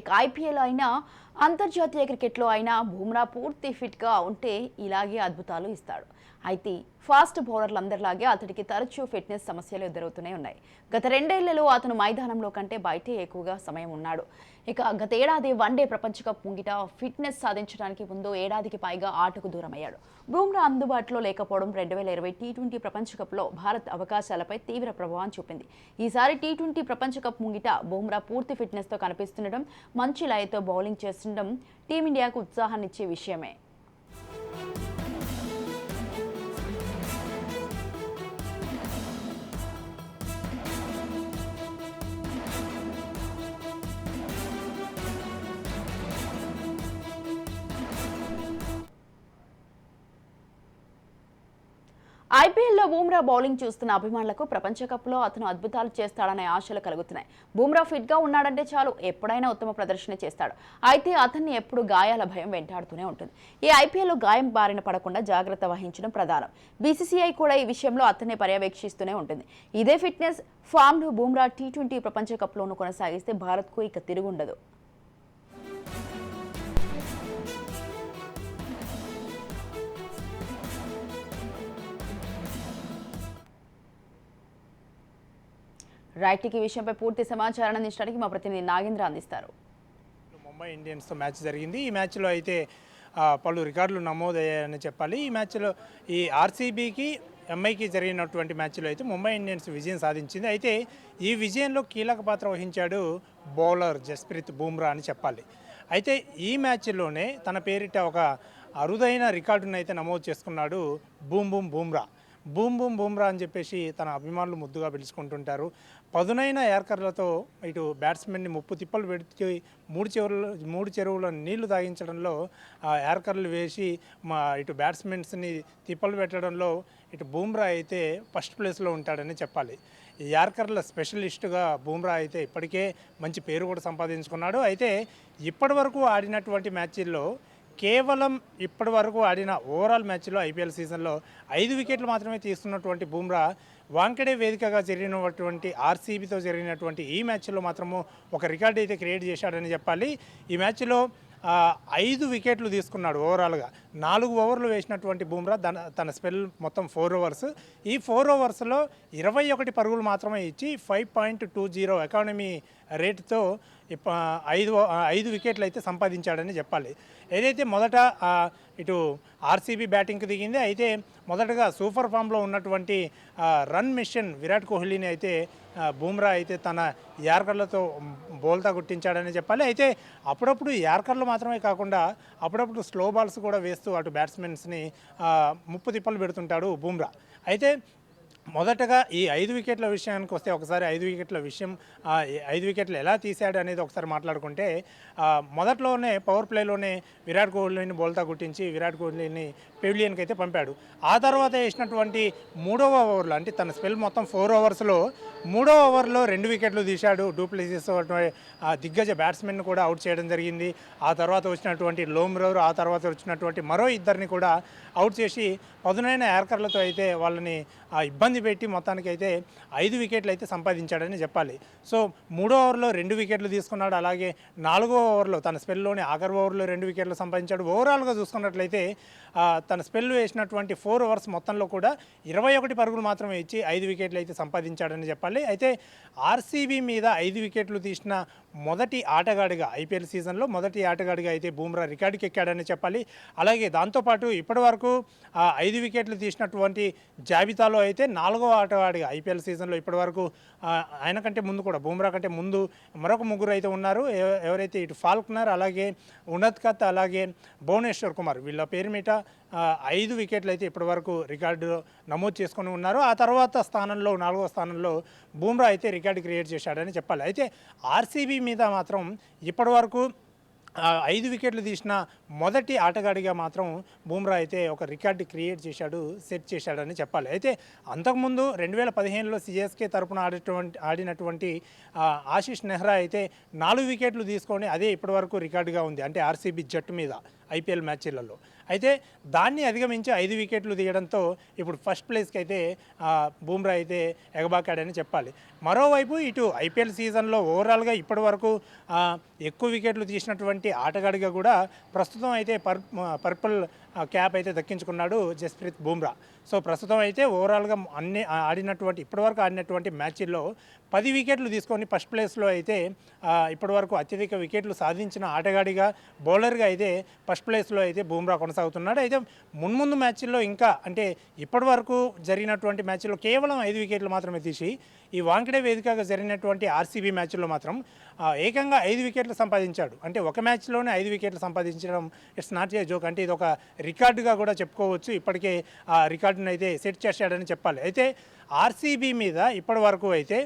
ఇక ఐపీఎల్ అయినా అంతర్జాతీయ క్రికెట్లో అయినా బుమ్రా పూర్తి ఫిట్గా ఉంటే ఇలాగే అద్భుతాలు ఇస్తాడు. అయితే ఫాస్ట్ బౌలర్లందరిలాగే అతడికి తరచూ ఫిట్నెస్ సమస్యలు ఎదురవుతూనే ఉన్నాయి. గత రెండేళ్ళలో అతను మైదానంలో కంటే బయటే ఎక్కువగా సమయం ఉన్నాడు. ఇక గత ఏడాది వన్డే ప్రపంచ కప్ ముంగిట ఫిట్నెస్ సాధించడానికి ముందు ఏడాదికి పైగా ఆటకు దూరమయ్యాడు. బూమ్రా అందుబాటులో లేకపోవడం రెండు వేల ఇరవై టీ ట్వంటీ ప్రపంచ కప్లో భారత్ అవకాశాలపై తీవ్ర ప్రభావం చూపింది. ఈసారి టీ ట్వంటీ ప్రపంచ కప్ ముంగిట బూమ్రా పూర్తి ఫిట్నెస్తో కనిపిస్తుండడం మంచి లయతో బౌలింగ్ చేస్తుండడం టీమిండియాకు ఉత్సాహాన్నిచ్చే విషయమే. ఐపీఎల్లో బూమ్రా బౌలింగ్ చూస్తున్న అభిమానులకు ప్రపంచ కప్లో అతను అద్భుతాలు చేస్తాడనే ఆశలు కలుగుతున్నాయి. బూమ్రా ఫిట్గా ఉన్నాడంటే చాలు ఎప్పుడైనా ఉత్తమ ప్రదర్శన చేస్తాడు. అయితే అతన్ని ఎప్పుడు గాయాల భయం వెంటాడుతూనే ఉంటుంది. ఈ ఐపీఎల్లో గాయం బారిన పడకుండా జాగ్రత్త వహించడం ప్రధానం. బీసీసీఐ కూడా ఈ విషయంలో అతన్ని పర్యవేక్షిస్తూనే ఉంటుంది. ఇదే ఫిట్నెస్ ఫామ్ను బూమ్రా టీ ట్వంటీ ప్రపంచకప్లోనూ కొనసాగిస్తే భారత్కు ఇక తిరుగుండదు. రైట్ విషయంపై పూర్తి సమాచారాన్ని అందించడానికి మా ప్రతినిధి నాగేంద్ర అందిస్తారు. ముంబై ఇండియన్స్తో మ్యాచ్ జరిగింది. ఈ మ్యాచ్లో అయితే పలు రికార్డులు నమోదయ్యాయని చెప్పాలి. ఈ మ్యాచ్లో ఈ ఆర్సీబీకి ఎంఐకి జరిగినటువంటి మ్యాచ్లో అయితే ముంబై ఇండియన్స్ విజయం సాధించింది. అయితే ఈ విజయంలో కీలక పాత్ర వహించాడు బౌలర్ జస్ప్రీత్ బూమ్రా అని చెప్పాలి. అయితే ఈ మ్యాచ్లోనే తన పేరిట ఒక అరుదైన రికార్డును అయితే నమోదు చేసుకున్నాడు boom boom Bumrah. Boom boom Bumrah అని చెప్పేసి తన అభిమానులు ముద్దుగా పిలుచుకుంటుంటారు. పదునైన యార్కర్లతో ఇటు బ్యాట్స్మెన్ని ముప్పు తిప్పలు పెట్టి మూడు చెరువులు మూడు చెరువుల నీళ్ళు తాగించడంలో ఆ యార్కర్లు వేసి మా ఇటు బ్యాట్స్మెన్స్ని తిప్పలు పెట్టడంలో ఇటు బూమ్రా అయితే ఫస్ట్ ప్లేస్లో ఉంటాడని చెప్పాలి. యార్కర్ల స్పెషలిస్టుగా బూమ్రా అయితే ఇప్పటికే మంచి పేరు కూడా సంపాదించుకున్నాడు. అయితే ఇప్పటి వరకు ఆడినటువంటి మ్యాచ్ల్లో కేవలం ఇప్పటి వరకు ఆడిన ఓవరాల్ మ్యాచ్లో ఐపీఎల్ సీజన్లో ఐదు వికెట్లు మాత్రమే తీసుకున్నటువంటి బూమ్రా వాంకడే వేదికగా జరిగినటువంటి ఆర్సీబీతో జరిగినటువంటి ఈ మ్యాచ్లో మాత్రము ఒక రికార్డ్ అయితే క్రియేట్ చేశాడని చెప్పాలి. ఈ మ్యాచ్లో ఐదు వికెట్లు తీసుకున్నాడు ఓవరాల్గా. నాలుగు ఓవర్లు వేసినటువంటి బూమ్రా తన తన స్పెల్ మొత్తం ఫోర్ ఓవర్స్. ఈ ఫోర్ ఓవర్స్లో ఇరవై ఒకటి పరుగులు మాత్రమే ఇచ్చి five point two zero economy రేటుతో ఐదు ఐదు వికెట్లు అయితే సంపాదించాడని చెప్పాలి. ఏదైతే మొదట ఇటు ఆర్సీబీ బ్యాటింగ్కి దిగింది అయితే మొదటగా సూపర్ ఫామ్లో ఉన్నటువంటి రన్ మిషన్ విరాట్ కోహ్లీని అయితే బూమ్రా అయితే తన యార్కర్లతో బోల్తా గుట్టించాడని చెప్పాలి. అయితే అప్పుడప్పుడు యార్కర్లు మాత్రమే కాకుండా అప్పుడప్పుడు స్లో బాల్స్ కూడా వేస్తూ అటు బ్యాట్స్మెన్స్ని ముప్పు తిప్పలు పెడుతుంటాడు బూమ్రా. అయితే మొదటగా ఈ ఐదు వికెట్ల విషయానికి వస్తే ఒకసారి ఐదు వికెట్ల విషయం ఐదు వికెట్లు ఎలా తీశాడు అనేది ఒకసారి మాట్లాడుకుంటే మొదట్లోనే పవర్ ప్లేలోనే విరాట్ కోహ్లీని బోల్తా గుట్టించి విరాట్ కోహ్లీని పెవిలియన్కి అయితే పంపాడు. ఆ తర్వాత వేసినటువంటి మూడవ ఓవర్లో అంటే తన స్పెల్ మొత్తం ఫోర్ ఓవర్స్లో మూడో ఓవర్లో రెండు వికెట్లు తీశాడు. డూప్లెసిస్ దిగ్గజ బ్యాట్స్మెన్ కూడా అవుట్ చేయడం జరిగింది. ఆ తర్వాత వచ్చినటువంటి లోమ్రోర్ ఆ తర్వాత వచ్చినటువంటి మరో ఇద్దరిని కూడా అవుట్ చేసి పదునైన యార్కర్లతో అయితే వాళ్ళని ఆ ఇబ్బంది పెట్టి మొత్తానికి అయితే ఐదు వికెట్లు అయితే సంపాదించాడని చెప్పాలి. సో మూడో ఓవర్లో రెండు వికెట్లు తీసుకున్నాడు. అలాగే నాలుగో ఓవర్లో తన స్పెల్లోని ఆఖరి ఓవర్లో రెండు వికెట్లు సంపాదించాడు. ఓవరాల్గా చూసుకున్నట్లయితే తన స్పెల్ వేసినటువంటి ఫోర్ ఓవర్స్ మొత్తంలో కూడా ఇరవై ఒకటి పరుగులు మాత్రమే ఇచ్చి ఐదు వికెట్లు అయితే సంపాదించాడని చెప్పాలి. అయితే ఆర్సీబీ మీద ఐదు వికెట్లు తీసిన మొదటి ఆటగాడిగా ఐపీఎల్ సీజన్లో మొదటి ఆటగాడిగా అయితే బూమ్రా రికార్డుకి ఎక్కాడని చెప్పాలి. అలాగే దాంతోపాటు ఇప్పటి వరకు ఐదు వికెట్లు తీసినటువంటి జాబితాలో అయితే నాలుగవ ఆటగాడిగా ఐపీఎల్ సీజన్లో ఇప్పటి వరకు ఆయన కంటే ముందు కూడా బూమ్రా కంటే ముందు మరొక ముగ్గురు అయితే ఉన్నారు. ఎవ- ఎవరైతే ఇటు ఫాల్క్నర్ అలాగే ఉన్నత్ కత్ అలాగే భువనేశ్వర్ కుమార్ వీళ్ళ పేరు మీద ఐదు వికెట్లు అయితే ఇప్పటి వరకు రికార్డు నమోదు చేసుకొని ఉన్నారు. ఆ తర్వాత స్థానంలో నాలుగో స్థానంలో బూమ్రా అయితే రికార్డు క్రియేట్ చేశాడని చెప్పాలి. అయితే ఆర్సీబీ మీద మాత్రం ఇప్పటివరకు ఐదు వికెట్లు తీసిన మొదటి ఆటగాడిగా మాత్రం బూమ్రా అయితే ఒక రికార్డు క్రియేట్ చేశాడు సెట్ చేశాడని చెప్పాలి. అయితే అంతకుముందు రెండు వేల పదిహేనులో సిఎస్కే తరపున ఆడేటువంటి ఆడినటువంటి ఆశీష్ నెహ్రా అయితే నాలుగు వికెట్లు తీసుకొని అదే ఇప్పటివరకు రికార్డుగా ఉంది. అంటే ఆర్సీబీ జట్టు మీద. ఐపీఎల్ మ్యాచ్లలో. అయితే దాన్ని అధిగమించి ఐదు వికెట్లు తీయడంతో ఇప్పుడు ఫస్ట్ ప్లేస్కి అయితే బూమ్రా అయితే ఎగబాకాడని చెప్పాలి. మరోవైపు ఇటు ఐపీఎల్ సీజన్లో ఓవరాల్గా ఇప్పటి వరకు ఎక్కువ వికెట్లు తీసినటువంటి ఆటగాడిగా కూడా ప్రస్తుతం అయితే పర్ పర్పుల్ క్యాప్ అయితే దక్కించుకున్నాడు జస్ప్రీత్ బూమ్రా. సో ప్రస్తుతం అయితే ఓవరాల్గా అన్ని ఆడినటువంటి ఇప్పటివరకు ఆడినటువంటి మ్యాచ్ల్లో పది వికెట్లు తీసుకొని ఫస్ట్ ప్లేస్లో అయితే ఇప్పటివరకు అత్యధిక వికెట్లు సాధించిన ఆటగాడిగా బౌలర్గా అయితే ఫస్ట్ ప్లేస్లో అయితే బూమ్రా కొనసాగుతున్నాడు. అయితే మున్ముందు మ్యాచ్ల్లో ఇంకా అంటే ఇప్పటివరకు జరిగినటువంటి మ్యాచ్ల్లో కేవలం ఐదు వికెట్లు మాత్రమే తీసి ఈ వాంకడే వేదికగా జరిగినటువంటి ఆర్సీబీ మ్యాచ్లో మాత్రం ఏకంగా ఐదు వికెట్లు సంపాదించాడు. అంటే ఒక మ్యాచ్లోనే ఐదు వికెట్లు సంపాదించడం ఇట్స్ నాట్ ఏ జోక్. అంటే ఇది ఒక రికార్డుగా కూడా చెప్పుకోవచ్చు. ఇప్పటికే ఆ రికార్డును అయితే సెట్ చేశాడని చెప్పాలి. అయితే ఆర్సీబీ మీద ఇప్పటి వరకు అయితే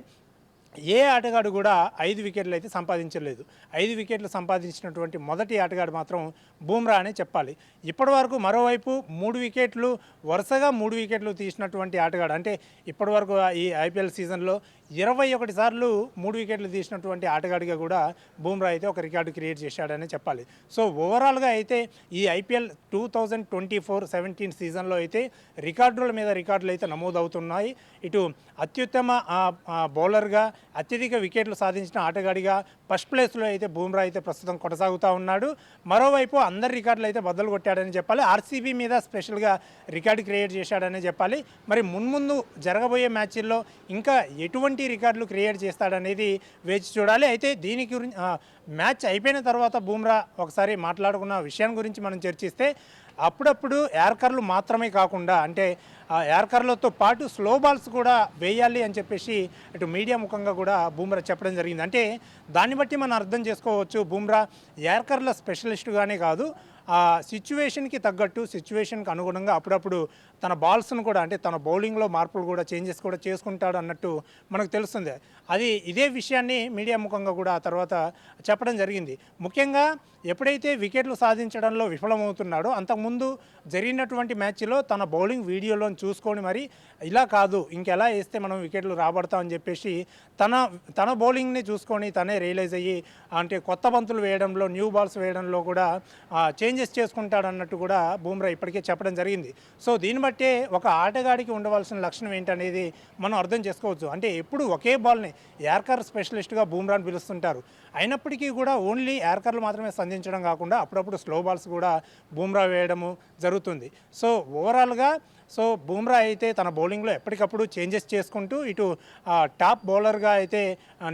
ఏ ఆటగాడు కూడా ఐదు వికెట్లు అయితే సంపాదించలేదు. ఐదు వికెట్లు సంపాదించినటువంటి మొదటి ఆటగాడు మాత్రం బూమ్రా అనే చెప్పాలి. ఇప్పటి వరకు మరోవైపు మూడు వికెట్లు వరుసగా మూడు వికెట్లు తీసినటువంటి ఆటగాడు. అంటే ఇప్పటి వరకు ఈ ఐపీఎల్ సీజన్లో ఇరవై ఒకటి సార్లు మూడు వికెట్లు తీసినటువంటి ఆటగాడిగా కూడా బూమ్రా అయితే ఒక రికార్డు క్రియేట్ చేశాడనే చెప్పాలి. సో ఓవరాల్గా అయితే ఈ IPL two thousand twenty four seventeen సీజన్లో అయితే రికార్డుల మీద రికార్డులు అయితే నమోదవుతున్నాయి. ఇటు అత్యుత్తమ బౌలర్గా అత్యధిక వికెట్లు సాధించిన ఆటగాడిగా ఫస్ట్ ప్లేస్లో అయితే బూమ్రా అయితే ప్రస్తుతం కొనసాగుతూ ఉన్నాడు. మరోవైపు అందరి రికార్డులు అయితే బద్దలు కొట్టాడని చెప్పాలి. ఆర్సీబీ మీద స్పెషల్గా రికార్డు క్రియేట్ చేశాడని చెప్పాలి. మరి మున్ముందు జరగబోయే మ్యాచ్ల్లో ఇంకా ఎటువంటి రికార్డులు క్రియేట్ చేస్తాడనేది వేచి చూడాలి. అయితే దీని గురించి మ్యాచ్ అయిపోయిన తర్వాత బూమ్రా ఒకసారి మాట్లాడుకున్న విషయం గురించి మనం చర్చిస్తే అప్పుడప్పుడు యార్కర్లు మాత్రమే కాకుండా అంటే ఆ యార్కర్లతో పాటు స్లో బాల్స్ కూడా వేయాలి అని చెప్పేసి ఇటు మీడియా ముఖంగా కూడా బూమ్రా చెప్పడం జరిగింది. అంటే దాన్ని బట్టి మనం అర్థం చేసుకోవచ్చు. బూమ్రా యార్కర్ల స్పెషలిస్టుగానే కాదు ఆ సిచ్యువేషన్కి తగ్గట్టు సిచ్యువేషన్కి అనుగుణంగా అప్పుడప్పుడు తన బాల్స్ను కూడా అంటే తన బౌలింగ్లో మార్పులు కూడా చేంజెస్ కూడా చేసుకుంటాడు అన్నట్టు మనకు తెలుస్తుంది. అది ఇదే విషయాన్ని మీడియా ముఖంగా కూడా ఆ తర్వాత చెప్పడం జరిగింది. ముఖ్యంగా ఎప్పుడైతే వికెట్లు సాధించడంలో విఫలమవుతున్నాడో అంతకుముందు జరిగినటువంటి మ్యాచ్లో తన బౌలింగ్ వీడియోలో చూసుకొని మరి ఇలా కాదు ఇంకెలా వేస్తే మనం వికెట్లు రాబడతామని చెప్పేసి తన తన బౌలింగ్ని చూసుకొని తనే రియలైజ్ అయ్యి అంటే కొత్త బంతులు వేయడంలో న్యూ బాల్స్ వేయడంలో కూడా చేంజ్ చేంజెస్ చేసుకుంటాడు అన్నట్టు కూడా బూమ్రా ఇప్పటికే చెప్పడం జరిగింది. సో దీన్ని బట్టే ఒక ఆటగాడికి ఉండవలసిన లక్షణం ఏంటనేది మనం అర్థం చేసుకోవచ్చు. అంటే ఎప్పుడు ఒకే బాల్ని యార్కర్ స్పెషలిస్ట్గా బూమ్రాని పిలుస్తుంటారు. అయినప్పటికీ కూడా ఓన్లీ యార్కర్లు మాత్రమే సంధించడం కాకుండా అప్పుడప్పుడు స్లో బాల్స్ కూడా బూమ్రా వేయడము జరుగుతుంది. సో ఓవరాల్గా సో బూమ్రా అయితే తన బౌలింగ్లో ఎప్పటికప్పుడు చేంజెస్ చేసుకుంటూ ఇటు టాప్ బౌలర్గా అయితే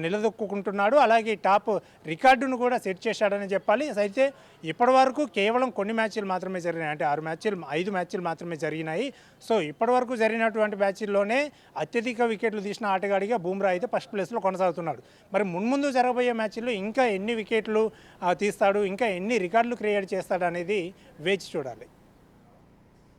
నిలదొక్కుంటున్నాడు అలాగే టాప్ రికార్డును కూడా సెట్ చేశాడని చెప్పాలి. అయితే ఇప్పటివరకు కేవలం కొన్ని మ్యాచ్లు మాత్రమే జరిగినాయి. అంటే ఆరు మ్యాచ్లు ఐదు మ్యాచ్లు మాత్రమే జరిగినాయి. సో ఇప్పటివరకు జరిగినటువంటి మ్యాచ్ల్లోనే అత్యధిక వికెట్లు తీసిన ఆటగాడిగా బూమ్రా అయితే ఫస్ట్ ప్లేస్లో కొనసాగుతున్నాడు. మరి మున్ముందు జరగబోయే మ్యాచ్ల్లో ఇంకా ఎన్ని వికెట్లు తీస్తాడు ఇంకా ఎన్ని రికార్డులు క్రియేట్ చేస్తాడు అనేది వేచి చూడాలి.